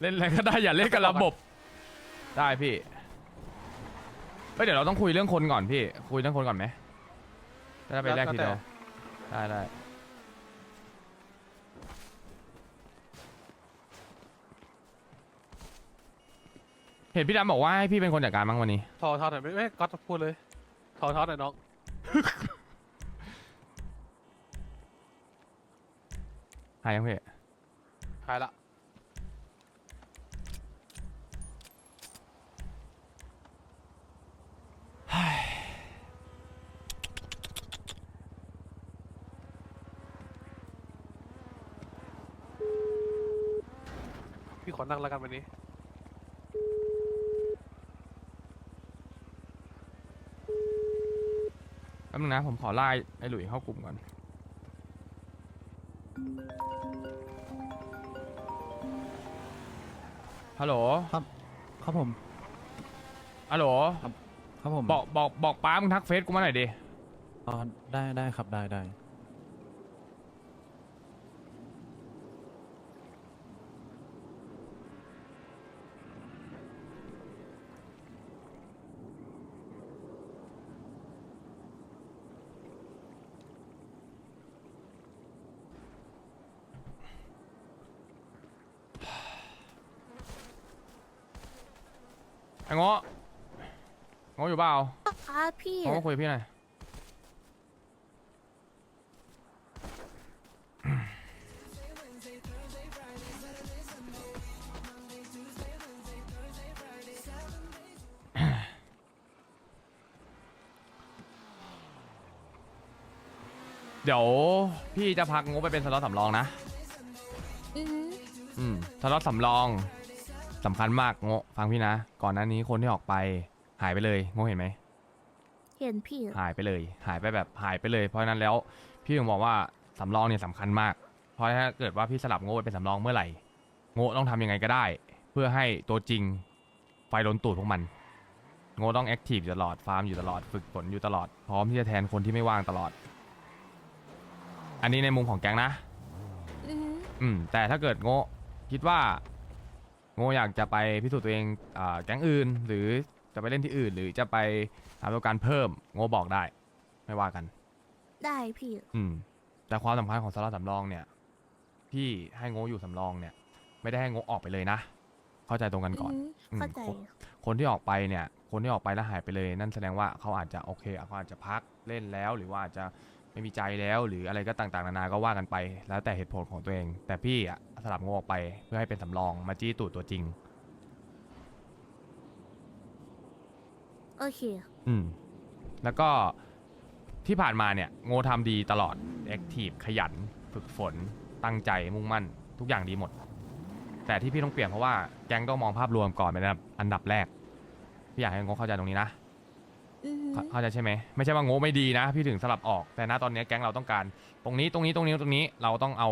เล่นอะไรก็ได้อย่าเล่นกับระบบ ได้พี่เฮ้ยเดี๋ยวเราต้องคุยเรื่องคนก่อนพี่ คุยเรื่องคนก่อนไหมจะได้ไปแลกทีเดียวได้ได้เห็นพี่ดำบอกว่าให้พี่เป็นคนจัดการมั้งวันนี้ทอทอหน่อยไม่ไม่ก็พูดเลยทอทอหน่อยน้อง หายยังพี่หายละ ขอนั่งแล้วกันวันนี้ แป๊บนึงนะ ผมขอไล่ไอ้หลุยเข้ากลุ่มก่อน ฮัลโหล ครับผม ฮัลโหล ครับผมบอกบอกบอกป้ามึงทักเฟซกูมาหน่อยดิ อ๋อได้ได้ครับได้ได้ ไอ้ง้อง้ออยู่เปล่าครับพี่ง้อมาคุยกับพี่หน่อยเดี๋ยวพี่จะพักงบไปเป็นสล็อตสำรองนะ อือหืออืมสล็อตสำรอง สำคัญมากโงะฟังพี่นะ ก่อนหน้านี้คนที่ออกไป หายไปเลยโงะเห็นไหม เห็นพี่หายไปเลย หายไปแบบหายไปเลย เพราะฉะนั้นแล้วพี่ถึงบอกว่าสำรองเนี่ยสำคัญมาก เพราะถ้าเกิดว่าพี่สลับโง่ไปเป็นสำรองเมื่อไหร่ โง่ต้องทำยังไงก็ได้ เพื่อให้ตัวจริงไฟลนตูดพวกมัน โง่ต้องแอคทีฟอยู่ตลอดฟาร์มอยู่ตลอดฝึกฝนอยู่ตลอดพร้อมที่จะแทนคนที่ไม่ว่างตลอด อันนี้ในมุมของแก๊งนะ อือหืออืมแต่ถ้าเกิดโง่คิดว่า โง่อยากจะไปพิสูจน์ตัวเองอ่าแก๊งอื่น หรือจะไปเล่นที่อื่น หรือจะไปหาประสบการณ์เพิ่ม โง่บอกได้ ไม่ว่ากัน ได้พี่ อืม แต่ความสำคัญของสล็อตสำรองเนี่ยพี่ให้โง่อยู่สำรองเนี่ย ไม่ได้ให้โง่ออกไปเลยนะ เข้าใจตรงกันก่อนอือหือเข้าใจอืมคนที่ออกไปเนี่ย คนที่ออกไปแล้วหายไปเลย นั่นแสดงว่าเขาอาจจะโอเคเขาอาจจะพักเล่นแล้วหรือว่าอาจจะ ไม่มีใจแล้วหรืออะไรก็ต่างๆนานาก็ว่ากันไป แล้วแต่เหตุผลของตัวเอง แต่พี่อะสลับโง่ออกไปเพื่อให้เป็นสำรองมาจี้ตูดตัวจริง โอเค อืม แล้วก็ที่ผ่านมาเนี่ยโง่ทำดีตลอดแอคทีฟขยัน ฝึกฝน ตั้งใจมุ่งมั่น ทุกอย่างดีหมด แต่ที่พี่ต้องเปลี่ยนเพราะว่าแก๊งต้องมองภาพรวมก่อนเป็นอันดับอันดับแรกพี่อยากให้โง่เข้าใจตรงนี้นะ อือหือเข้าเข้าใจใช่ไหมไม่ใช่ว่าโง่ไม่ดีนะ พี่ถึงสลับออกแต่ณตอนนี้แก๊งเราต้องการ ตรงนี้ตรงนี้ตรงนี้ตรงนี้เราต้องเอา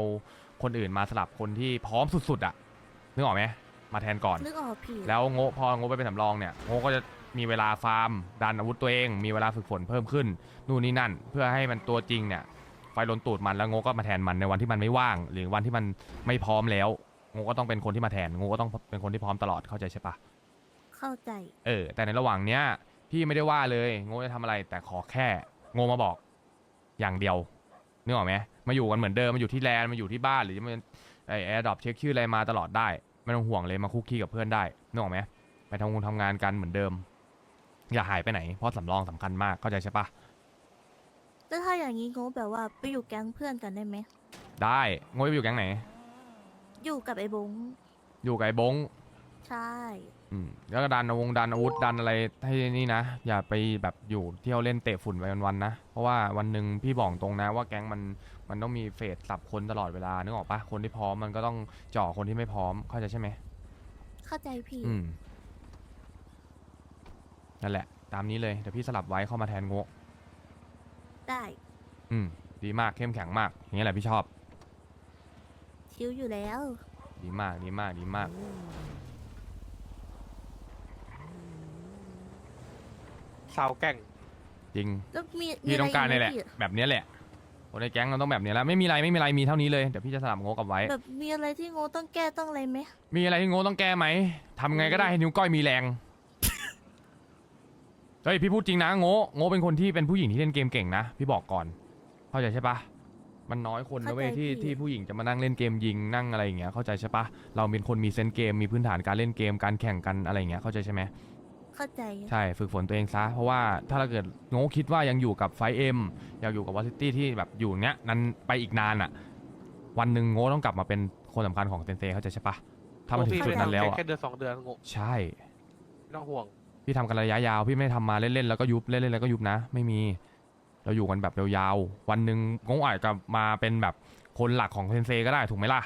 คนอื่นมาสลับคนที่พร้อมสุดๆอะนึกออกไหมมาแทนก่อน นึกออกพี่แล้วโง่พอโง่ไปเป็นสำรองเนี่ยโง่ก็จะมีเวลาฟาร์มดันอาวุธตัวเอง มีเวลาฝึกฝนเพิ่มขึ้นนู่นนี่นั่น เพื่อให้มันตัวจริงเนี่ยไฟลนตูดมันแล้วโง่ก็มาแทนมันในวันที่มันไม่ว่าง หรือวันที่มันไม่พร้อมแล้วโง่ก็ต้องเป็นคนที่มาแทนโง่ก็ต้องเป็นคนที่พร้อมตลอดเข้าใจใช่ปะ เข้าใจ เออแต่ในระหว่างเนี้ย พี่ไม่ได้ว่าเลยโง่จะทำอะไร แต่ขอแค่โง่มาบอกอย่างเดียวนึกออกไหมมาอยู่กันเหมือนเดิมมาอยู่ที่แลนด์มาอยู่ที่บ้านหรือจะมาไอแอร์ดรอปเช็คชื่ออะไรมาตลอดได้ ไม่ต้องห่วงเลยมาคุกคีกับเพื่อนได้นึกออกไหมไปทำงานทำงานกันเหมือนเดิม อย่าหายไปไหน เพราะสำรองสำคัญมากเข้าใจใช่ปะแล้วถ้าอย่างนี้งงแบบว่าไปอยู่แก๊งเพื่อนกันได้ไหม ได้โง่ไปอยู่แก๊งไหน อยู่กับไอ้บงอยู่กับไอ้บงใช่ อืมแล้วก็ดันอาวงดันอาวุธดันอะไรให้นี่นะ อย่าไปแบบอยู่เที่ยวเล่นเตะฝุ่นไปวันๆนะ เพราะว่าวันหนึ่งพี่บอกตรงนะว่าแก๊งมันมันต้องมีเฟสสับคนตลอดเวลานึกออกปะคนที่พร้อมมันก็ต้องเจ่อคนที่ไม่พร้อมเข้าใจใช่ไหมเข้าใจพี่ อืมนั่นแหละ ตามนี้เลยเดี๋ยวพี่สลับไว้เข้ามาแทนโงะได้ อืมดีมากเข้มแข็งมากอย่างนี้ยแหละพี่ชอบ ชิวอยู่แล้ว ดีมากดีมากดีมาก สาวแก่ง จริง แล้วมีมีพี่ต้องการะนี่ไกแหละพี่แบบเนี้ยแหละคนในแก๊งเราต้องแบบนี้แล้วไม่มีอะไรไม่มีอะไรมีเท่านี้เลยเดี๋ยวพี่จะสลับโง่กับไว้ แบบมีอะไรที่โง่ต้องแก้ต้องอะไรไหมมีอะไรที่โง่ต้องแก้ไหมทำไงก็ได้ให้นิ้วก้อยมีแรง เฮ้ยพี่พูดจริงนะโง่โง่เป็นคนที่เป็นผู้หญิงที่เล่นเกมเก่งนะพี่บอกก่อนเข้าใจใช่ปะมันน้อยคนนะเว้ยที่ที่ผู้หญิงจะมานั่งเล่นเกมยิงนั่งอะไรอย่างเงี้ยเข้าใจใช่ปะเราเป็นคนมีเซนส์เกมมีพื้นฐานการเล่นเกมการแข่งกันอะไรอย่างเงี้ยเข้าใจใช่ไหม เข้าใจใช่ฝึกฝนตัวเองซะ เพราะว่าถ้าเราเกิดโง่คิดว่ายังอยู่กับไฟเอ็มอยากอยู่กับวอซิตี้ที่แบบอยู่เนี้ยนั้นไปอีกนานอะ วันหนึ่งโง่ต้องกลับมาเป็นคนสำคัญของเซนเซเข้าใจใช่ปะถ้ามันถึงจุดนั้นแล้วอะแค่เดือนสองเดือนงงใช่ไม่ต้องห่วง พี่ทำกันระยะยาวพี่ไม่ได้ทำมาเล่นๆแล้วก็ยุบเล่นๆแล้วก็ยุบนะ ไม่มี เราอยู่กันแบบยาวๆวันหนึ่งโง่อาจจะมาเป็นแบบคนหลักของเซนเซก็ได้ถูกไหมล่ะ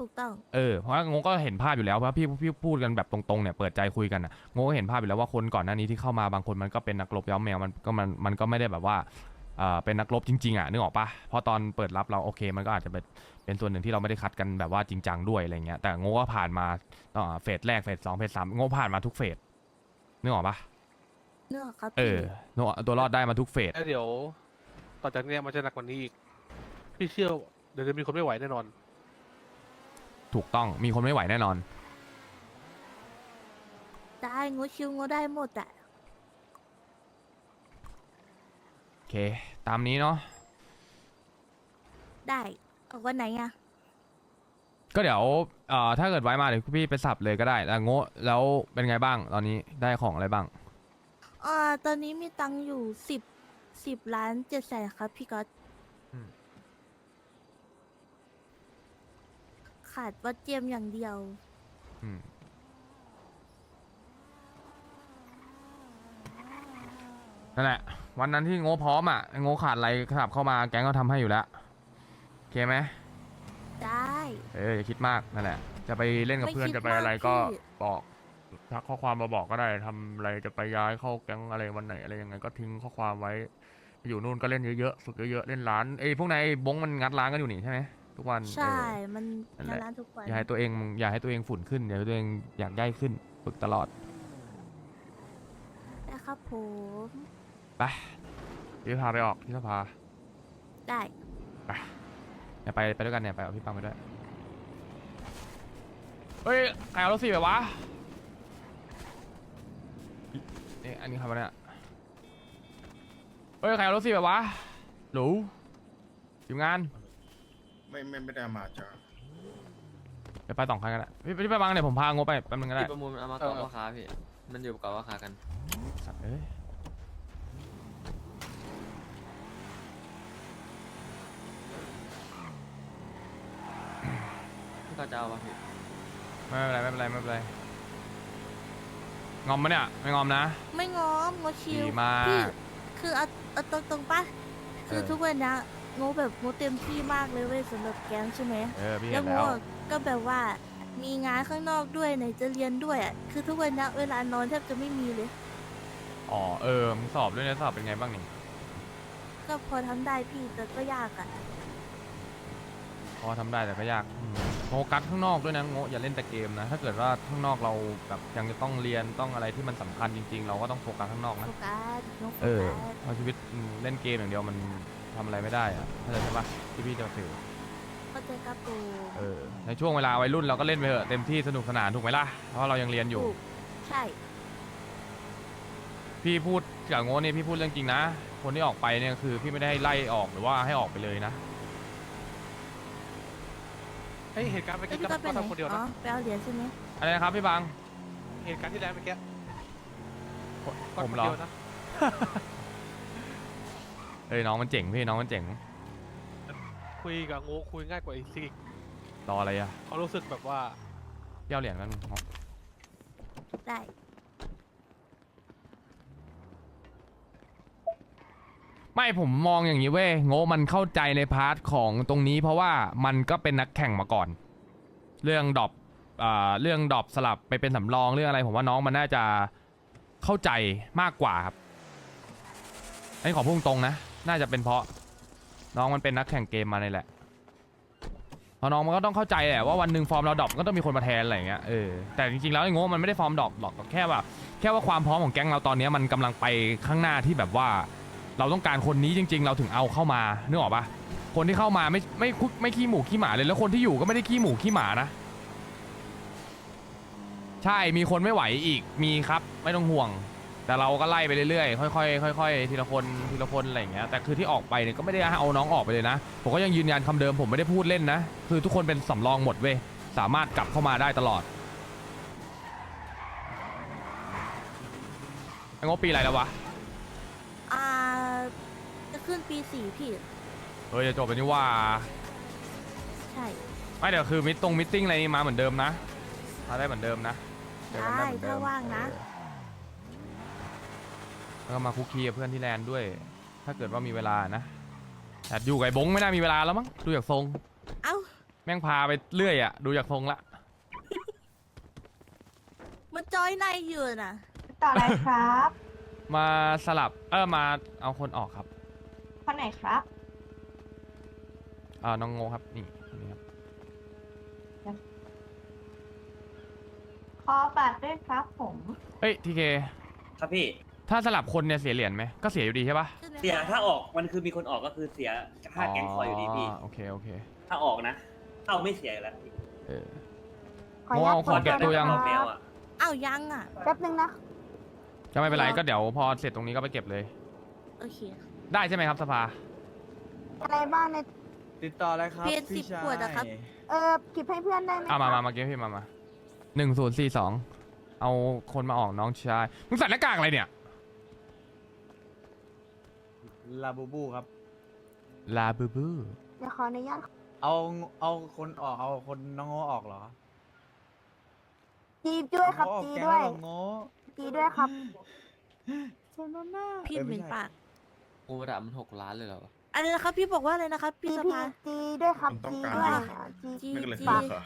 ถูกต้อง เออเพราะว่าโงก็เห็นภาพอยู่แล้วเพราะพี่พี่พูดกันแบบตรงๆเนี่ยเปิดใจคุยกันอะโงก็เห็นภาพอยู่แล้วว่าคนก่อนหน้านี้ที่เข้ามาบางคนมันก็เป็นนักรบย้อมแมวมันก็มันมันก็ไม่ได้แบบว่าเอ่อเป็นนักรบจริงๆอะนึกออกปะเพราะตอนเปิดรับเราโอเคมันก็อาจจะเป็นเป็นส่วนหนึ่งที่เราไม่ได้คัดกันแบบว่าจริงจังด้วยอะไรเงี้ยแต่โงก็ผ่านมาเอ่อเฟสแรกเฟสสองเฟสสามโงผ่านมาทุกเฟสนึกออกปะเนื้อครับเอพี่อโงตัวรอดได้มาทุกเฟส แล้วเดี๋ยวต่อจากเนี้ยมันจะหนักกว่านี้อีก พี่เชื่อเดี๋ยวจะมีคนไม่ไหวแน่นอน ถูกต้องมีคนไม่ไหวแน่นอน ได้โง่ชิวโง่ได้หมดอะโอเค ตามนี้เนาะได้ออกวันไหนอะก็เดี๋ยวเอ่อถ้าเกิดไว้มาเดี๋ยวพี่ไปสับเลยก็ได้แล้วโง่แล้วเป็นไงบ้างตอนนี้ได้ของอะไรบ้างอ่าตอนนี้มีตังค์อยู่สิบสิบล้านเจ็ดแสนครับพี่ก๊อต อืม ขาดวัดเจียมอย่างเดียว อืมนั่นแหละ วันนั้นที่โง่พร้อมอะโง่ขาดอะไรขับเข้ามาแก๊งก็ทำให้อยู่แล้วโอเคไหมได้เอออย่าคิดมากนั่นแหละ จะไปเล่นกับไม่เพื่อนคิดจะไปอะไรมากก็พี่บอกทักข้อความมาบอกก็ได้ทำอะไรจะไปย้ายเข้าแก๊งอะไรวันไหนอะไรยังไงก็ทิ้งข้อความไว้ อยู่นู่นก็เล่นเยอะๆฝึกเยอะๆเล่นร้านเอ้ยพวกนายบงมันงัดร้านกันอยู่นี่ใช่ไหม ทุกวันใช่ เออ มันนั่นแหละร้านทุกวันอย่าให้ตัวเองอย่าให้ตัวเองฝุ่นขึ้นอย่าให้ตัวเองอยากย่ายขึ้นฝึกตลอดนะครับผมไปพี่พาไปออกที่สภาได้ เนี่ยไปไปด้วยกันเนี่ยไปเอาพี่ปังไปด้วยเฮ้ยใครเอารถสี่ไปวะนี่อันนี้ใครวะเนี่ยเฮ้ยใครเอารถสี่ไปวะหรูทีมงาน ไม่ไม่ไม่ได้มาจ้าเดี๋ยวไปสองคันกันแหละพี่พี่ไปบังเนี่ยผมพางบไปแป๊บนึงก็ได้ที่ประมูลมันเอามาเกาะว่าค้าพี่ มันอยู่เกาะว่าค้ากันสัตว์เอ้ยที่เขาจะเอาวะพี่ไม่เป็นไรไม่เป็นไรไม่เป็นไรงอมมะเนี่ยไม่งอมนะ ไม่ง้อมโง่ชิวดีมากพี่คือเอาเอาตรงตรงๆปะคือเออ ทุกวันเนี้ย โง่แบบโง่เต็มที่มากเลยเว้ยสำหรับแก๊งใช่ไหมเออพี่แล้เห็วนแล้โง่วก็แบบว่ามีงานข้างนอกด้วยไหนจะเรียนด้วยอะคือทุกวันเนี้ยเวลานอนแทบจะไม่มีเลย อ๋อเออมึงสอบด้วยนะสอบเป็นไงบ้างนี่ก็พอทำได้พี่แต่ก็ยากอะพอทำได้แต่ก็ยากอืมโฟกัสข้างนอกด้วยนะโงอย่าเล่นแต่เกมนะถ้าเกิดว่าข้างนอกเราแบบยังจะต้องเรียนต้องอะไรที่มันสำคัญจริง ๆ เราก็ต้องโฟกัสข้างนอกโฟนะกัสโง่โฟเออกัสเพราะชีวิตอืมเล่นเกมอย่างเดียวมันทำอะไรไม่ได้อะเข้าใจใช่ปะที่พี่จะสื่อเข้าใจครับปูเออในช่วงเวลาวัยรุ่นเราก็เล่นไปเถอะเต็มที่สนุกสนานถูกไหมล่ะเพราะเรายังเรียนอยู่ ถูกใช่ พี่พูดกับโง่นี่พี่พูดเรื่องจริงนะ คนที่ออกไปเนี่ยคือพี่ไม่ได้ให้ไล่ออกหรือว่าให้ออกไปเลยนะ เฮ้ยเหตุการณ์เมื่อแล้วกี้พี่ก็ก็ไปไหน ทำคนเดียวอ๋อ นะไปเอาเหรียญใช่ไหมอะไรนะครับพี่บัง เหตุการณ์ที่แล้วเมื่อกี้ผมก็ผมคนเหรอเดียวนะ เอ้ยน้องมันเจ๋งพี่น้องมันเจ๋ง คุยกับงูคุยง่ายกว่าอีกสิรออะไรอะเขารู้สึกแบบว่าพี่เอาเหรียญกันงได้ไม่ผมมองอย่างนี้เว้ยโง่มันเข้าใจในพาร์ทของตรงนี้ เพราะว่ามันก็เป็นนักแข่งมาก่อน เรื่องดรอปอ่าเรื่องดรอปสลับไปเป็นสำรองเรื่องอะไร ผมว่าน้องมันน่าจะเข้าใจมากกว่าครับอันนี้ขอพูดตรงๆนะ น่าจะเป็นเพราะ น้องมันเป็นนักแข่งเกมมาเลยแหละพราะน้องมันก็ต้องเข้าใจแหละว่าวันหนึ่งฟอร์มเราดรอปก็ต้องมีคนมาแทนอะไรอย่างเงี้ยเออแต่จริงๆแล้วไอ้โง่มันไม่ได้ฟอร์มดรอปหรอกแค่ว่าแค่ว่าความพร้อมของแก๊งเราตอนนี้มันกำลังไปข้างหน้าที่แบบว่า เราต้องการคนนี้จริง ๆ เราถึงเอาเข้ามานึกออกปะคนที่เข้ามาไม่ไม่คุกไม่ขี้หมูขี้หมาเลยแล้วคนที่อยู่ก็ไม่ได้ขี้หมูขี้หมานะ ใช่มีคนไม่ไหวอีกมีครับ ไม่ต้องห่วง แต่เราก็ไล่ไปเรื่อยๆ ค่อยๆ ค่อยๆ ทีละคนทีละคนอะไรอย่างเงี้ย แต่คือที่ออกไปเนี่ยก็ไม่ได้เอาน้องออกไปเลยนะ ผมก็ยังยืนยันคำเดิมผมไม่ได้พูดเล่นนะ คือทุกคนเป็นสำรองหมดเว้ย สามารถกลับเข้ามาได้ตลอดไอ้งบปีอะไรแล้ววะ อ่า จะขึ้นปีสี่พี่ เฮ้ยจะจบไปนี่ว่า ใช่ ไม่เดี๋ยวคือมิตตรงมิทติ้งอะไรนี่มาเหมือนเดิมนะมาได้เหมือนเดิมนะเจอกันได้เหมือนเดิมได้ถ้าว่างนะ แล้วก็มาคุกคีกับเพื่อนที่แลนด์ด้วย ถ้าเกิดว่ามีเวลานะแต่อยู่กับไอ้บงไม่น่ามีเวลาแล้วมั้งดูจากทรงเอ้า แม่งพาไปเรื่อยอะดูจากทรงละมันจอยในอยู่น่ะ ต่ออะไรครับ มาสลับเออมาเอาคนออกครับคนไหนครับอ่าน้องโงครับนี่คนนี้ครับขอบัตรด้วยครับผมเฮ้ยทีเคครับพี่ ถ้าสลับคนเนี่ยเสียเหรียญไหมก็เสียอยู่ดีใช่ปะขึ้นไหมเสียถ้าออกมันคือมีคนออกก็คือเสียค่าแก๊งคอยอยู่ดีพี่โอเคโอเคถ้าออกนะเข้าไม่เสียอยู่แล้วพี่เออ ขออนุญาตโอ้ขอเก็บตัวยังออกแล้วอะเอ้ายังอะ แป๊บนึงนะจะไม่เป็นไรก็เดี๋ยวพอเสร็จตรงนี้ก็ไปเก็บเลย โอเคได้ใช่ไหมครับสภาอะไรบ้างใน ติดต่ออะไรครับเพียนพี่สิบชายขวดอะครับ เออกิบให้เพื่อนได้ไหมเอามาคมารับมาเก็บพี่มามาหนึ่งศูนย์สี่สองเอาคนมาออกน้องชายมึงใส่หน้ากากอะไรเนี่ย ลาบูบูครับ ลาบูบูเดี๋ยวขออนุญาตเอาเอาคนออกเอาคนน้องโง่ออกเหรอจีด้วยครับโอ้จีแกงด้วยเราโง่จีด้วยครับ โซโนน่าพี่เอ้ยเหไม่ม็นใช่ปาก กูระดับมันหกล้านเลยเหรอวะอะไรนะครับพี่บอกว่าอะไรนะครับจีพี่สพีภา จีด้วยครับมันต้องจีการ ด้วยอะไรอะจีจี ไม่ก็เลยจีเลิกเหรอ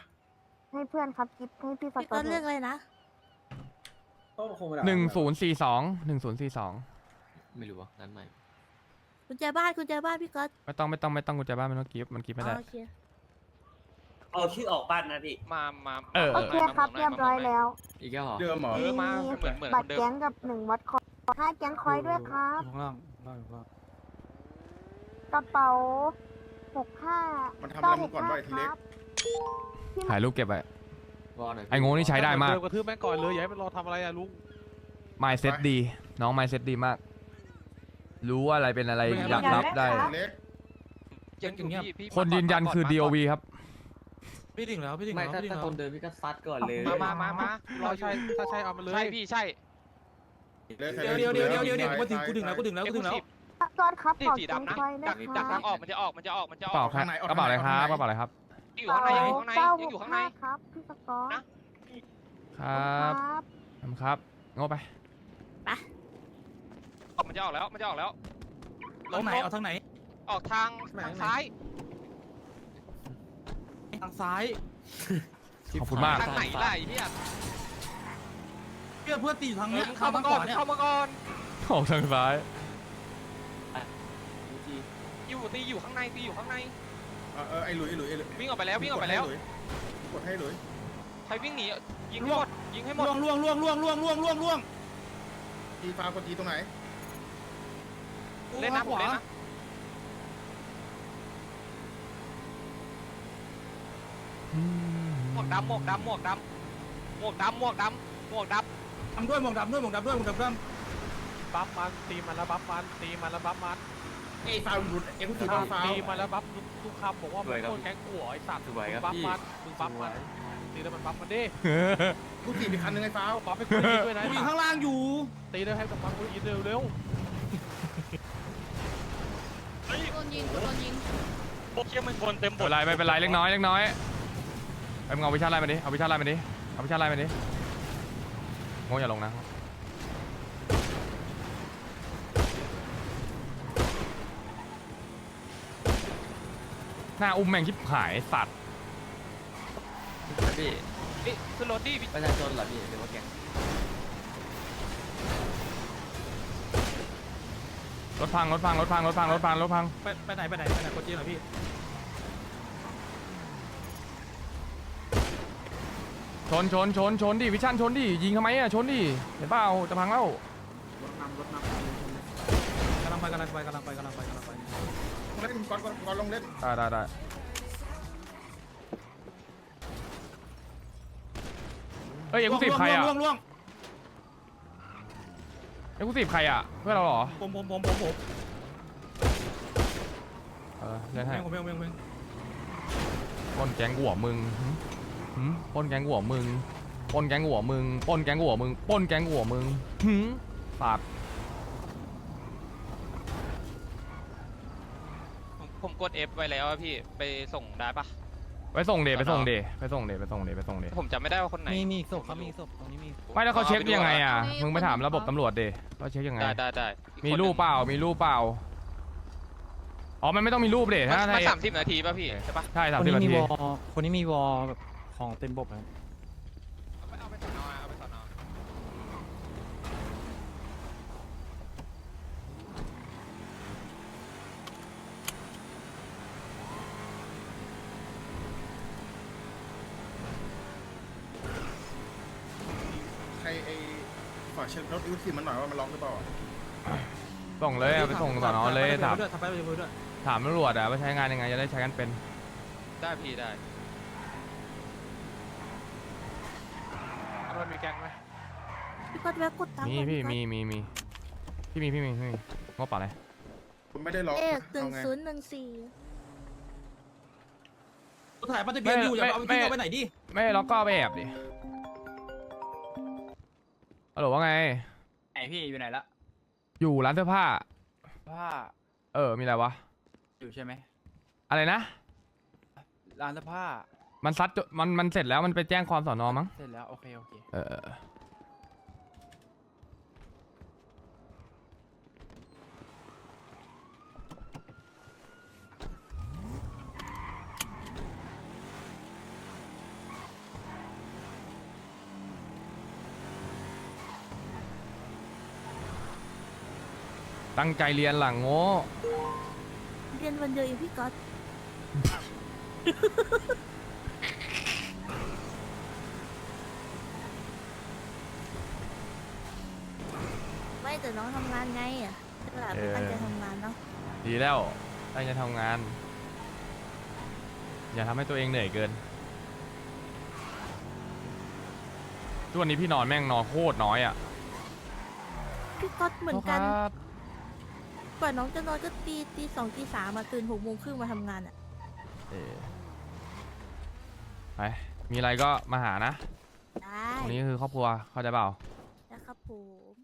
ให้เพื่อนครับกิบให้พี่สพี่กก็อตเรื่องอะไรนะหนึ่งศูนย์สี่สองหนึ่งศูนย์สี่สองไม่รู้วะงานใหม่ กุญแจบ้านกุญแจบ้านพี่ก๊อตไม่ต้องไม่ต้องไม่ต้องกุญแจบ้านมันต้องกิฟต์มันกิฟต์ไม่ได้ อ๋อโอเคเอาชื่อออกบ้านนะพี่ มา มาเออ โอเคครับเรียบร้อยแล้ว อีกแล้วเหรอเดิมเหรอเออมาเหมือนเหมือนบัคตนรเดิมแก๊งกับหนึ่งวัดคอยห้าแก๊งคอยด้วยครับอยู่ข้างล่างข้างล่างข้างล่างกระเป๋าหกห้ามันทำอะไรมึงก่อนว่าไอ้ทีเล็ก ถ่ายรูปเก็บไว้วอหน่อยไอ้โง่นี่ใช้ได้มากเดิมกระทืบแม่งก่อนเลยอย่าให้มันรอทำอะไรอะลุง ไมเซ็ตดี น้องไมเซ็ตดีมาก รู้ว่าอะไรเป็นอะไรเป็นไงอยากรับได้ทีเล็กยังอยู่พี่พี่คนยืนยันคือ DOV ครับ พี่ถึงแล้วพี่ถึงไม่แล้วถ้าพี่ถึงถ้าแล้วคนเดินพี่ก็ซัดก่อนเลยมามามามาเราใช่ถ้าใช่เอามาเลยใช่พี่ใช่เดี๋เดี๋ยวเดี๋ยวเดี๋ยวเดี๋ยวเดี๋ยวกูถึงกูถึงแล้วกูถึงแล้วกูถึงแล้ว จอดครับนี่ขอสีแก๊งดำนะคอยด้วยดักคดัรักบทางออกมันจะออกมันจะออกมันจะกอระเป๋าอกครับกระเป๋าอะไรครับกระเป๋าอะไรครับอยู่ข้างในอยู่ข้างในเก้ายังหอยู่กข้างในห้าครับพี่สกอตนะ ครับครับขอบคุณครับโง่ไป ออกมันจะออกแล้วมันจะออกแล้วทางไหนเอาทางไหน ออกทางทางซ้ายทางซ้ายขอบคุณมาก ทางไหนล่ะไอ้เหี้ยเพื่อนเพื่อนตีอยู่ทางเอเนี้อยมึงเข้ามาก่อนเนี่ยเข้ามาก่อนออกทางซ้าย อยู่ตีอยู่ข้างในตีอยู่ข้างในเออเออไอ้หลุยไอ้หลุยไอ้หลุยวิ่งออกไปแล้ววิ่งออกไปแล้ว กดให้หลุยใครวิ่งหนียิงให้หมดยิงให้หมดล่วงล่วงล่วงล่วงล่วงล่วงล่วงล่วงทีฟ้ากดทีตรงไหน เล่นนะผมเล่นนะหมวกดำหมวกดำหมวกดำหมวกดำหมวกดำหมวกดทำด้วยหมวกดำด้วยหมวกดำด้วยหมวกดำด้วยบัฟมันตีมันแล้วบัฟมันตีมันแล้วบัฟมันไอ้ฟาวหลุดเอ็กซ์คลูซีฟฟาวตีมันแล้วบัฟทุกคำบอกว่ามึงโคตรแก๊งหัวไอ้สัตว์สวยครับบัฟพี่มันมึงบัฟมันตีแล้วมันบัฟมันดิลูกทีมอีกคันหนึงไอ้ฟาวบัฟไปคุยกันด้วยนะกูอยู่ข้างล่างอยู่ตีแล้วให้กับมันคุยเร็วเร็ว โดนยิงโดนยิงำพวกเชี่ยมันคนเต็มบไม่เป็นไรไม่เป็นไรเล็กน้อยเล็กน้อยไอ้มึงเอาวิชาไล่มาดิเอาวิชาไล่มาดิเอาวิชาไล่มาดิโง่อย่าลงนะหน้าอุ้มแม่งชิบหายสัตว์พี่นี่ขึ้นรถดิพี่ประชาชนเหรอพี่หรือว่าแก๊ง รถพังรถพังรถพังรถพังรถพังรถพังไปไปไหนไปไหนไปไหนคนจีนเหรอพี่ชนชนชนชนดิวิชั่นชนดิยิงทำไมอะชนดิเห็นเปล่าจะพังแล้วกำลังไปกำลังไปกำลังไปกำลังไปกำลังไปเล่นก่อนก่อนก่อนลงเล่นได้ได้ได้เฮ้ยเอ็กซ์คลูซีฟใครอะล่วงล่วง เอ็กซ์คลูซีฟใครอะ เพื่อนเราเหรอ ผมผมผมผมผมเออเล่นให้ผมเองผมเองผมเองปล้นแก๊งหัวมึงหึหึปล้นแก๊งหัวมึงปล้นแก๊งหัวมึงปล้นแก๊งหัวมึงปล้นแก๊งหัวมึงหึปาดผมผมกด F ไว้แล้วอะพี่ไปส่งได้ปะ ไปส่งเดไปส่งเดไปส่งเดไปส่งเดไปส่งเดผมจำไม่ได้ว่าคนไหน มีมีศพครับมีศพตรงนี้มีไม่แล้วเขาเช็คยังไงอะไม่มึงไปถามระบบตำรวจเดเขาเช็คยังไงได้ได้ได้อีกมีคนหนึ่งรูปเปล่ามีรูปเปล่าอ๋อมันไม่ต้องมีรูปเดมันถ้ามันถ้าสามสิบนาทีป่ะพี่ใช่ปะใช่สามคนสิบนี้นามีทีวอลคนนี้มีวอลแบบของเต็มบบครั รถอีกทีมันหน่อยว่ามันล็อกหรือเปล่าส่งเลยเอาไปส่งสอนอเลยถามด้วยทำไปไปด้วยถามตำรวจอะว่าใช้งานยังไงจะได้ใช้กันเป็น ได้พี่ได้มันมีแก๊งไหมพี่ก๊อตแวะกดตังค์มีก่อนพี่ก๊อตมีมีมีพี่มีพี่มีพี่มีงบเปล่าอะไรคุณไม่ได้ล็อกเอกหนึ่เอางไงศูนย์หนึ่งสี่ถ่ายป้ายทะเบียนอยู่อย่าเอาไปทิ้งเอาไปไหนดิไม่ล็อกก็เอาไปแอบดิ ฮัลโหลว่าไง ไหนพี่อยู่ไหนละอยู่ร้านเสื้อผ้าผ้าเออ มีอะไรวะ อยู่ใช่ไหมอะไรนะ ร้านเสื้อผ้ามันซัดจมันมันเสร็จแล้วมันไปแจ้งความสอนอมั้ง เสร็จแล้วโอเคโอเค เออเออ ตั้งใจเรียนหลังโง่เรียนวันเดียวเองพี่ก๊อตไม่แต่น้องทำงานไงอะเวลาพี่ตั้งใจทำงานเนาะดีแล้วตั้งใจทำงาน อย่าทำให้ตัวเองเหนื่อยเกินทุกวันนี้พี่นอนแม่งนอนโคตรน้อยอะพี่ก๊อตเหมือนกันโทษครับ กว่าน้องจะนอนก็ตีตีสองตีสามมาตื่นหกโมงครึ่งมาทำงานอะ เออไปมีอะไรก็มาหานะได้ตรงนี้คือครอบครัวเข้าใจเปล่า นะครับผม